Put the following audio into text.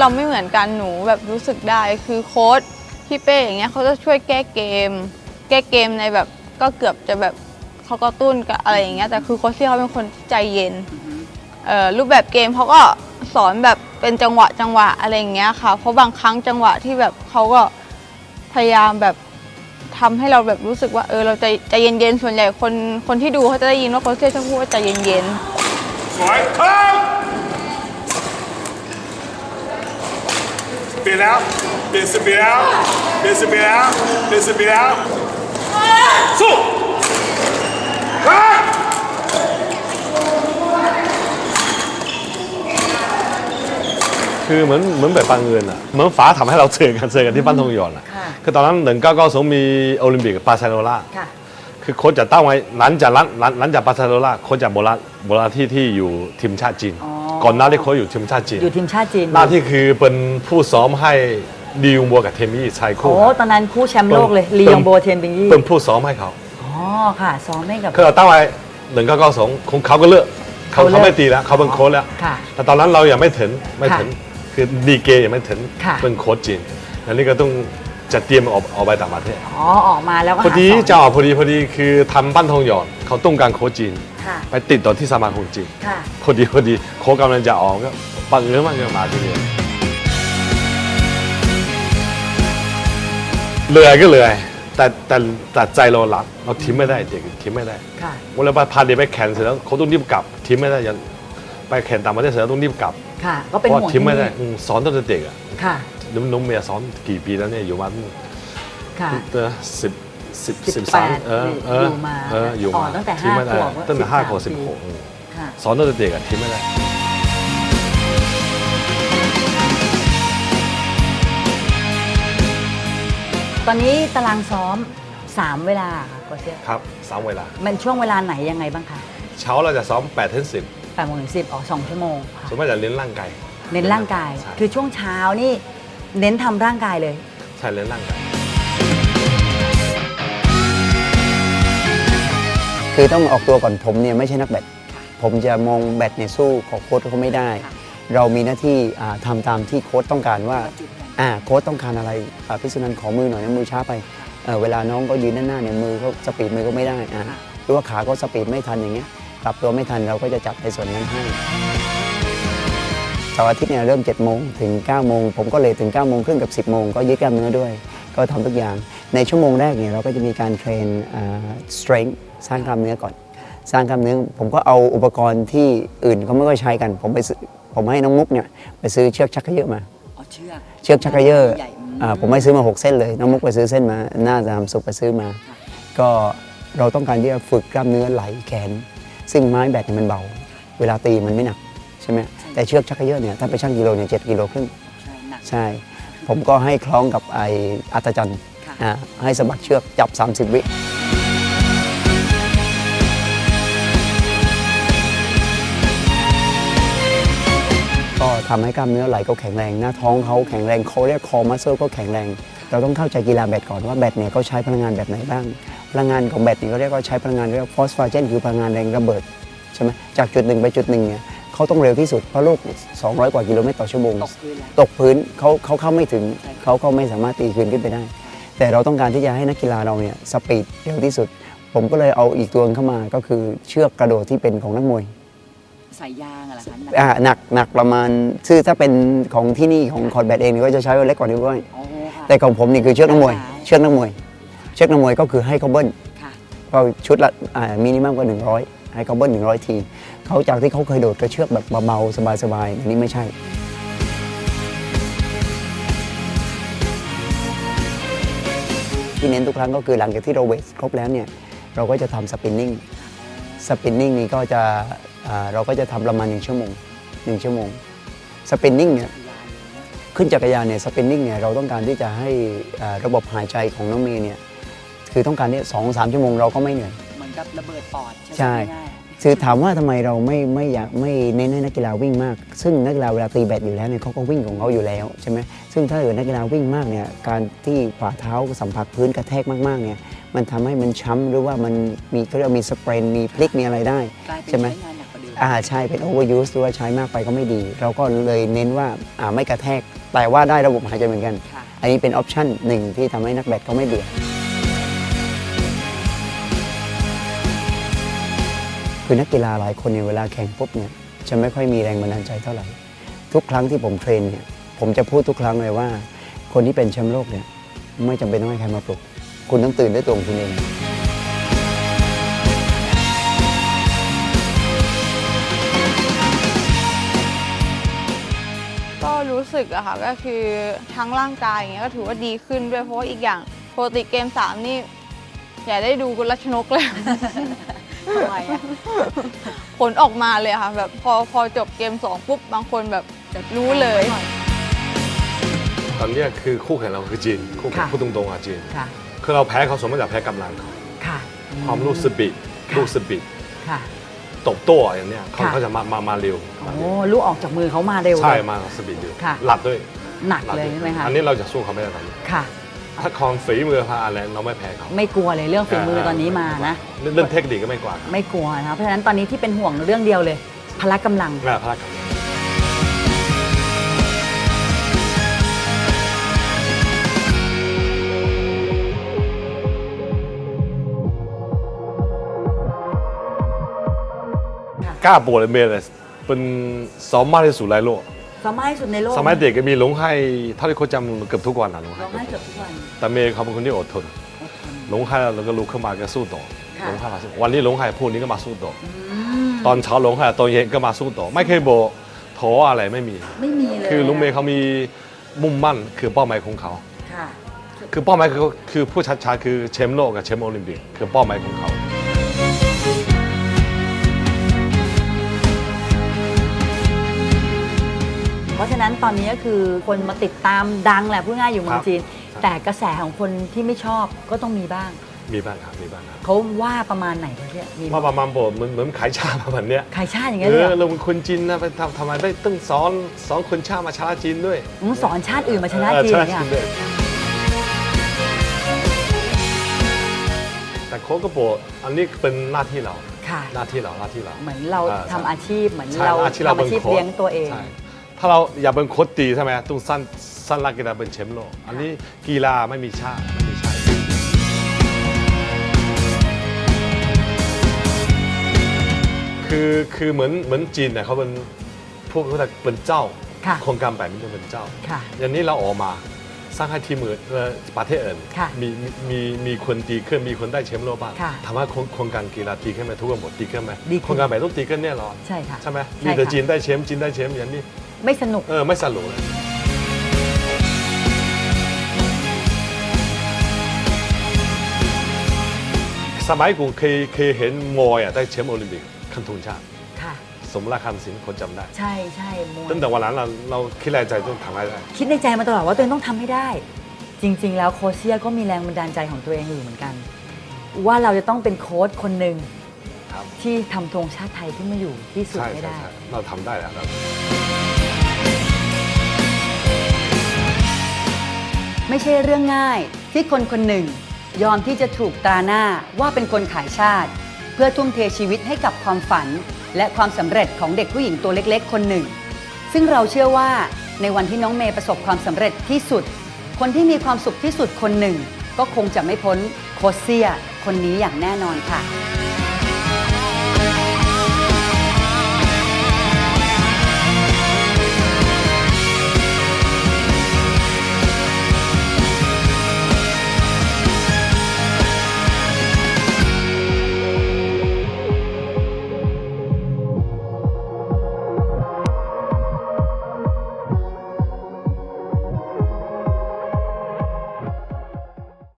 เราไม่เหมือนกันหนูแบบรู้สึกได้คือโค้ดพี่เป้อย่างเงี้ยเขาจะช่วยแก้เกม แก้เกมในแบบก็เกือบจะแบบเขาก็ตุ้นกับอะไรอย่างเงี้ยแต่คือโค้ชที่เขาเป็นคนใจเย็นเอ่อรูปแบบเกมเขาก็สอนแบบเป็นจังหวะจังหวะอะไรอย่างเงี้ยค่ะ เพราะบางครั้งจังหวะที่แบบเขาก็พยายามแบบทำให้เราแบบรู้สึกว่าเออเราใจใจเย็นๆส่วนใหญ่คนคนที่ดูเขาจะได้ยินว่าโค้ชเซ่จะพูดว่าใจเย็นๆสวยครับ เปลี่ยนแล้ว เปลี่ยนสปีดแล้ว เปลี่ยนสปีดแล้ว เปลี่ยนสปีดแล้ว สู้ครับคือเหมือนเหมือนแบบปังเงินอะ เหมือนฟ้าทำให้เราเจอกันเจอกันที่บ้านทองหยอนอะค่ะคือตอนนั้นหนึ่งเก้าเก้าสองมีโอลิมปิกกับบาร์เซโลนาค่ะคือโค้ชจะตั้งไว้หลังจากหลังหลังหลังจากบาร์เซโลนาโค้ชจะโบราณโบราณที่ที่อยู่ทีมชาติจีนอ๋อ ก่อนหน้าที่โค้ชอยู่ทีมชาติจีน อยู่ทีมชาติจีนหน้าที่คือเป็นผู้ซ้อมให้ดียงบัวกับเทมี่ชายโอ้คู่ตอนนั้นคู่แชมป์โลกเลยลียงโบเทียนบิงยี่เป็นผู้ซ้อมให้เขาอ๋อค่ะซ้อมให้กับคือเราตั้งไว้หนึ่งเก้าเก้าสองของเขาก็เลือกเขาเขาเลือกเขาไม่ตีแล้วเขาเป็นโค้ชแล้วค่ะแต่ตอนนั้นเรายังไม่ถึงไม่ถึงคือดีเกยังไม่ถึงค่ะเป็นโค้ชจีนอันนี้ก็ต้องจะเตรียมออกออกไปต่างประเทศอ๋อออกมาแล้วก็พอดีหาสนจะออกพอดีพอดีคือทำบ้านทองหยอดเขาต้องการโค้ชจีน ค่ะ ไปติดต่อที่สมาคมจีนค่ะ พอดีพอดีโค้ชกำลังจะออกก็บังเอิญมากเลยมาที่นี่เหนื่อยก็เหนื่อยแต่แต่แต่ใจเราหลักเราทิ้งไม่ได้เด็กทิ้งไม่ได้ค่ะเวลาพาเด็กไปแข่งเสร็จแล้วเขาต้องรีบกลับทิ้งไม่ได้ยังไปแข่งต่างประเทศเสร็จแล้วต้องรีบกลับค่ะ ก็เพเป็นราะห่วงทิ้งไม่ได้ที่อืมสอนตั้งแต่เด็กอะค่ะน้องน้องเมียสอนกี่ปีแล้วเนี่ยอยู่มาค่ะเออสิบ สิบสิสิบบแปสามดเออเอออยู่มาเอออยู่อ๋อมาตั้งแต่ทิ้ไม่ได้ห้าขวบตั้งแต่ห้าขวบสิสิบบสาม หกอืมค่ะ สอนตั้งแต่เด็กอะทิ้งไม่ได้ ตอนนี้ตารางซ้อม 3 เวลาค่ะโค้ชเซี่ยครับสามเวลา มันช่วงเวลาไหนยังไงบ้างคะเช้าเราจะซ้อม8ปดถึงสิบแปดโมงถึงสิบออกสองชั่วโมงค่ะส่วนมากจะเน้นร่างกายเน้นร่างกาย ใช่คือช่วงเช้านี่ เน้นทำร่างกายเลย ใช่เน้นร่างกาย คือต้องออกตัวก่อนผมเนี่ยไม่ใช่นักแบดผมจะมองแบดเนี่ยสู้ของโค้ชเขาไม่ได้ค่ะเรามีหน้าที่อ่าทำตามที่โค้ชต้องการว่าอ่าโค้ชต้องการอะไรอ่าพิษนันขอมือหน่อยนะมือช้าไปเอ่อเวลาน้องก็ยืนด้านหน้าเนี่ยมือเขาสปีดมือก็ไม่ได้อ่าหรือว่าขาก็สปีดไม่ทันอย่างเงี้ยปรับตัวไม่ทันเราก็จะจัดในส่วนนั้นให้เสาร์อาทิตย์เนี่ยเริ่ม7โมงถึง9โมงผมก็เลยถึง9โมงครึ่งกับ 10โมงก็ยืดกล้ามเนื้อด้วย ก็ทำทุกอย่าง ในชั่วโมงแรกเนี่ยเราก็จะมีการเทรนอ่า strength สร้างกล้ามเนื้อก่อน สร้างกล้ามเนื้อผมก็เอาอุปกรณ์ที่อื่นเขาไม่ค่อยใช้กัน ผมไปซื้อผมให้น้องมุกเนี่ยไปซื้อเชือกชักเขยอะมาอ๋อเชือกเชือกชักเขยอะใหญ่อืมอ่าผมไม่ซื้อมา 6 เส้นเลย น้องมุกไปซื้อเส้นมาน่าจะทำสุกไปซื้อมา ก็เราต้องการที่จะฝึกกล้ามเนื้อไหล่แขน ซึ่งไม้แบตเนี่ยมันเบา เวลาตีมันไม่หนักใช่ไหมแต่เชือกชักเขยอะเนี่ยถ้าไปชั่งกิโลเนี่ยเจ็ดกิโลครึ่งใช่หนักใช่ผมก็ให้คล้องกับไออัตจันทร์ค่ะอ่า ให้สะบัดเชือกจับ 30 วิก็ทำให้กล้ามเนื้อไหล่ก็แข็งแรง หน้าท้องเขาแข็งแรงเขาเรียกคอมัสเซลก็แข็งแรง เราต้องเข้าใจกีฬาแบดก่อนว่าแบดเนี่ยเขาใช้พลังงานแบบไหนบ้าง พลังงานของแบดเนี่ยเขาเรียกว่าใช้พลังงานเรียกฟอสฟาเจนคือพลังงานแรงระเบิดใช่ไหมจากจุดหนึ่งไปจุดหนึ่งเนี่ยเขาต้องเร็วที่สุดเพราะโลก 200 กว่ากิโลเมตรต่อชั่วโมง ตกพื้นแล้วตกพื้นเขาเขาเข้าไม่ถึงใช่ครับเขาก็ไม่สามารถตีคืนขึ้นไปได้ แต่เราต้องการที่จะให้นักกีฬาเราเนี่ยสปีดเร็วที่สุด ผมก็เลยเอาอีกตัวหนึ่งเข้ามาก็คือเชือกกระโดดที่เป็นของนักมวยใส่ยางอะไรคะหนักอ่าหนักหนักประมาณซึ่งถ้าเป็นของที่นี่ของคอร์ดแบดเองเนี่ยก็จะใช้ไว้เล็กกว่านี้ด้วยอ๋อค่ะแต่ของผมนี่คือเชือกนักมวยขายเชือกนักมวย เชือกนักมวยก็คือให้เขาเบิ้ลค่ะก็ชุดละอ่ามินิมัมก็100ให้เขาเบิ้ล100ทีเขาจากที่เขาเคยโดดกระเชือกแบบเบาๆสบายๆอันนี้ไม่ใช่ ที่เน้นทุกครั้งก็คือหลังจากที่เราเวทครบแล้วเนี่ยเราก็จะทำสปินนิ่งสปินนิ่งนี่ก็จะอ่าเราก็จะทำประมาณหนึ่งชั่วโมงหนึ่งชั่วโมงสปินนิ่งเนี่ยขึ้นจักรยานเนี่ยสปินนิ่งเนี่ยเราต้องการที่จะให้อ่าระบบหายใจของน้องเมย์เนี่ยคือต้องการเนี่ยสองสามชั่วโมงเราก็ไม่เหนื่อย เหมือนกับระเบิดปอด ใช่ง่าย คือถามว่าทำไมเราไม่ไม่อยากไม่เน้นให้นักกีฬาวิ่งมาก ซึ่งนักกีฬาเวลาตีแบดอยู่แล้วเนี่ยเขาก็วิ่งของเขาอยู่แล้วใช่ไหมซึ่งถ้าเกิดนักกีฬาวิ่งมากเนี่ยการที่ฝ่าเท้าสัมผัสพื้นกระแทกมากๆเนี่ยมันทำให้มันช้ำหรือว่ามันมีเขาเรียกว่ามีสเปรนมีพลิกมีอะไรได้ๆกลายเป็นใช่ไหมใช้งานหนักกว่าเดิมอ่าใช่เป็น overuse ด้วยใช้มากไปก็ไม่ดี เราก็เลยเน้นว่าอ่าไม่กระแทกแต่ว่าได้ระบบหายใจเหมือนกันค่ะอันนี้เป็นออปชั่นหนึ่งที่ทำให้นักแบดเขาไม่เบื่อ คือนักกีฬาหลายคนเนี่ยเวลาแข่งปุ๊บเนี่ยจะไม่ค่อยมีแรงบันดาลใจเท่าไหร่ ทุกครั้งที่ผมเทรนเนี่ยผมจะพูดทุกครั้งเลยว่า คนที่เป็นแชมป์โลกเนี่ยไม่จำเป็นต้องให้ใครมาปลุก คุณต้องตื่นด้วยตัวของคุณเองก็รู้สึกอะค่ะก็คือทั้งร่างกายอย่างเงี้ยก็ถือว่าดีขึ้นด้วยเพราะว่าอีกอย่างโปกติเกม3นี่อย่าได้ดูกุลชนกเลย ทำไมอะผลออกมาเลยค่ะแบบพอพอจบเกม2ปุ๊บบางคนแบบรู้เลย ตอนเนี้ยคือคู่แข่งเราคือจีนคู่แข่งค่ะ พูดตรงๆอะจีน ค่ะ คือเราแพ้เขาสมมติจะแพ้กำลังเขาค่ะ ความรู้สปีดค่ะลูกสปีดค่ะ ตบโต้อย่างเนี้ยเขาค่ะ เขาจะมามามาเร็วมาโอ้เร็วลูกออกจากมือเขามาเร็ว ใช่เลยมาสปีดเร็วค่ะ หลัดด้วยหนักหลัดเลยด้วยใช่ไหมคะ อันนี้เราจะสู้เขาไม่ได้ตอนนี้ค่ะ ถ้าความฝีมือพาอะไรเราไม่แพ้เขาไม่กลัวเลยเรื่องฝีมือตอนนี้มานะเรื่องเรื่องเทคนิคก็ไม่กว่าไม่กลัวนะคะเพราะฉะนั้นตอนนี้ที่เป็นห่วงเรื่องเดียวเลย พละกำลังแม่พละกำลังค่ะกล้าโบเลยเมย์เลยเป็นซ้อมมากที่สุดในโลก สมัยสุดในโลกสมัยเด็กก็มีหลงให้เท่าที่เขาจำเกือบทุกวันนะหลงให้ร้องไห้เกือบทุกวันแต่เมย์เขาเป็นคนที่อดทนอดทนหลงให้แล้วก็ลุกขึ้นมาก็สู้ต่อค่ะหลงให้มาสู้วันนี้หลงให้พวกนี้ก็มาสู้ต่อออืมตอนเช้าหลงให้ตอนเย็นก็มาสู้ต่อ ไม่เคยโบกท้ออะไรไม่มี ไม่มีเลยคือลุงเมย์เขามีมุ่งมั่นคือเป้าหมายของเขาค่ะคือเป้าหมายคือคือผู้ชัดชาคือแชมป์โลกกับแชมป์โอลิมปิกคือเป้าหมายของเขา เพราะฉะนั้นตอนนี้ก็คือคนมาติดตามดังแหละพูดง่ายอยู่เมือคงรับจีนครับแต่กระแสของคนที่ไม่ชอบก็ต้องมีบ้าง มีบ้างครับมีบ้างครับเขาว่าประมาณไหนคะเนี่ยมีมาประมาณโบเหมือนเหมือนขายชาประมาณเนี้ยใครชาติอย่างเอเงี้ยเลยอเหรอเราเป็นคนจีนนะไปทำทำไมไม่ต้องสอนสอนคนชาติมาชนะจีนด้วยอืมสอนชาติอื่นมาชนะเออจีนชนะเนี่ย จีนด้วยแต่โค้ชก็บอกอันนี้เป็นหน้าที่เราค่ะ หน้าที่เราหน้าที่เรา เหมือนเราอ่ทำอาชีพเหมือนใช่เราหน้ที่เราทำเป็อานชีพโค้ชเลี้ยงตัวเอง ใช่ ถ้าเราอยากเป็นโค้ชดีใช่ไหมต้องสั้นสั้นรักกีฬาเป็นแชมป์โลก อันนี้กีฬาไม่มีชาติไม่มีชาติคือคือเหมือนเหมือนจีนเนี่ยเขาเป็นพวกเขาแต่เป็นเจ้าค่ะโครงการแบบนี้จะเป็นเจ้า ค่ะ อย่างนี้เราออกมาสร้างให้ทีมอื่นเอ่อประเทศอื่นค่ะมีมีมีมีคนดีขึ้นมีคนได้แชมป์โลกบ้างค่ะทำให้โครงโครงการกีฬาดีขึ้นไหมทุกคนหมดดีขึ้นไหมดีขึ้น โครงการแบบต้องดีขึ้นแน่นอน ใช่ค่ะ ใช่ไหมใช่มีแต่ค่ะ จีนได้แชมป์จีนได้แชมป์อย่างนี้ ไม่สนุก เออ ไม่สนุกเลยสมัยกูเคยเคยเห็นมวยอะได้แชมป์โอลิมปิกคันทุนชาติ ค่ะ สมรักคำสิงคนจำได้ ใช่ใช่มวยตั้งแต่วันนั้นเราเราคิดแรงใจต้องทำให้ได้ คิดในใจมาตลอดว่าตัวเองต้องทำให้ได้ จริง ๆ แล้วโคชเซียก็มีแรงบันดาลใจของตัวเองอยู่เหมือนกัน ว่าเราจะต้องเป็นโค้ชคนหนึ่งครับ ที่ทำธงชาติไทยขึ้นมาอยู่ที่สุดใช่ให้ใช่ได้ ใช่เราทำได้แล้วครับ ไม่ใช่เรื่องง่าย ที่คนคนหนึ่ง ยอมที่จะถูกตราหน้าว่าเป็นคนขายชาติ เพื่อทุ่มเทชีวิตให้กับความฝัน และความสำเร็จของเด็กผู้หญิงตัวเล็ก ๆ คนหนึ่ง ซึ่งเราเชื่อว่าในวันที่น้องเมย์ประสบความสำเร็จที่สุด คนที่มีความสุขที่สุดคนหนึ่ง ก็คงจะไม่พ้นโคเซีย คนนี้อย่างแน่นอนค่ะ